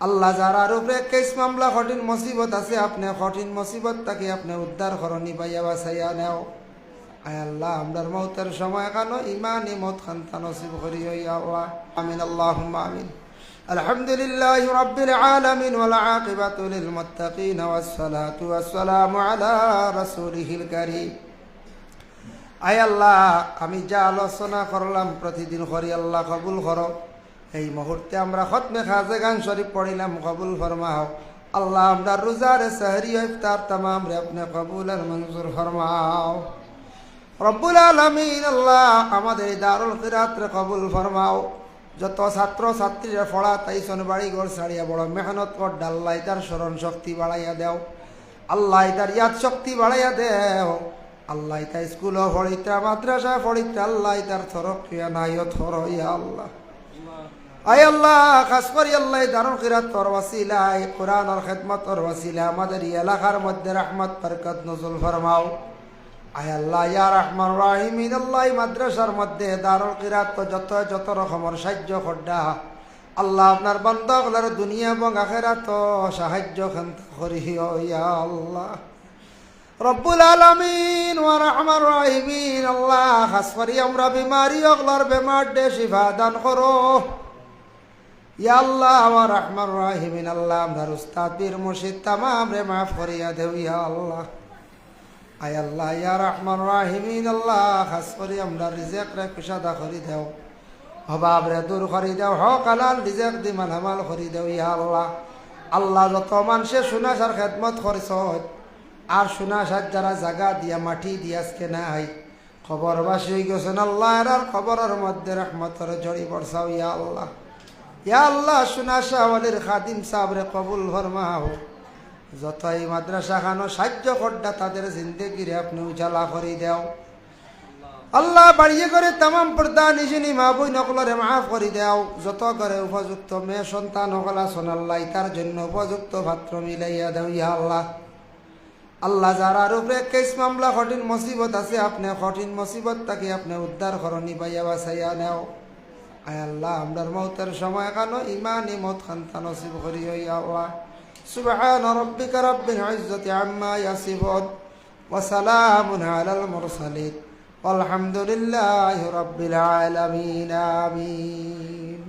আল্লাহ যারার উপরে কেস মামলা কঠিন মুসিবত আছে আপনি কঠিন মুসিবত তাকে আপনি উদ্ধার করনি পাইয়া বাসাইয়া নেও আয় আল্লাহ আমরার মৌতের সময় কানো ইমান ইমত খান্তা নসিব করি হইয়া আল্লাহ আমিন আল্লাহ আমিন الحمد لله رب العالمين والعاقبة للمتقين والصلاة والسلام على رسوله الكريم আয় আল্লাহ আমি যা আলোচনা করলাম প্রতিদিন করি আল্লাহ কবুল করো এই মুহূর্তে আমরা খতমে খাজে গান শরীফ পড়িলাম, কবুল ফরমাও। আল্লাহ আমরা রোজার সাহরি ইফতার তামাম রে আপনি কবুল মঞ্জুর ফরমাও। রব্বুল আলমিন আল্লাহ আমাদের এই দারুল কিরাতরে কবুল ফরমাও। যত ছাত্র ছাত্রীরা পড়া তাইছন বাড়ি ঘর ছাড়িয়া বড় মেহনত কর ডাল্লাই তার স্মরণ শক্তি বাড়াইয়া দেও। আল্লাহ তার ইয়াদ শক্তি বাড়াইয়া দেও। আল্লাহ তাই স্কুল পড়িতা মাদ্রাসা পড়িতা আল্লাহ তার থরক নাই থর আল্লাহ। আয় আল্লাহ, খাস করি আল্লাহ দারুল কিরাত তোর ওয়াসিলায় কোরআনের খেদমতর ওয়াসিলা, আমাদের এলাকার মধ্যে রহমত, বরকত নজুল ফরমাও। আয় আল্লাহ, ইয়া রহমান রাহিমিন, আল্লাহ মাদ্রাসার মধ্যে দারুল কিরাত তো যত যত রকমের সাহায্য খড্ডা আল্লাহ আপনার বন্ধকলার দুনিয়া এবং আখেরাত সাহায্য করি ইয়া আল্লাহ। রব্বুল আলমিন ও রহমান রাহিমিন, আল্লাহ, খাস করি আমরা বিমারি অগলার বেমার দে শিফা দান করো। ইয়া আল্লাহ, আমার রহমান রাহিমিন, আল্লাহ আল্লাহ। আল্লাহ আল্লাহ দেও। দেও দি দেও ইয়া আল্লাহ। আল্লাহ, যত মানুষে সুনাসার খেদমত করিস আর সুনাসার যারা জাগা দিয়া, মাটি দিয়া আজকে নাই খবর বাসি গেছেন আল্লাহ খবরের মধ্যে রহমতর জড়ি পড়ছাও ইয়া আল্লাহ। ইয়া আল্লাহ সুনাশা ওয়ালির খাদিম সাবরে কবুল ফরমাও। এই মাদ্রাসা খানো, সাহায্য করডা তাদের জিন্দগিরে আপনি উজালা করে দেও। আল্লাহ বাড়িয়ে করে তামাম পর্দা নিজনি মা বই নকলরে মাফ করে দেও। যত করে উপযুক্ত মেয়ে, সন্তান হকলা সোনাল্লাই তার জন্য উপযুক্ত পাত্র মিলাইয়া দেও ইয়া আল্লাহ। আল্লাহ যারার উপরে কেস মামলা, কঠিন মুসিবত আছে, আপনি কঠিন মুসিবত তাকে আপনি উদ্ধার করনি পাইয়া বাসাইয়া নেও। আয় আল্লাহ আমরার মৌতের সময় কানো ইমান ইমত খান্তা নসিব করি ইয়া আল্লাহ سبحان ربك رب العزة عما يصفون وسلام على المرسلين والحمد لله رب العالمين آمين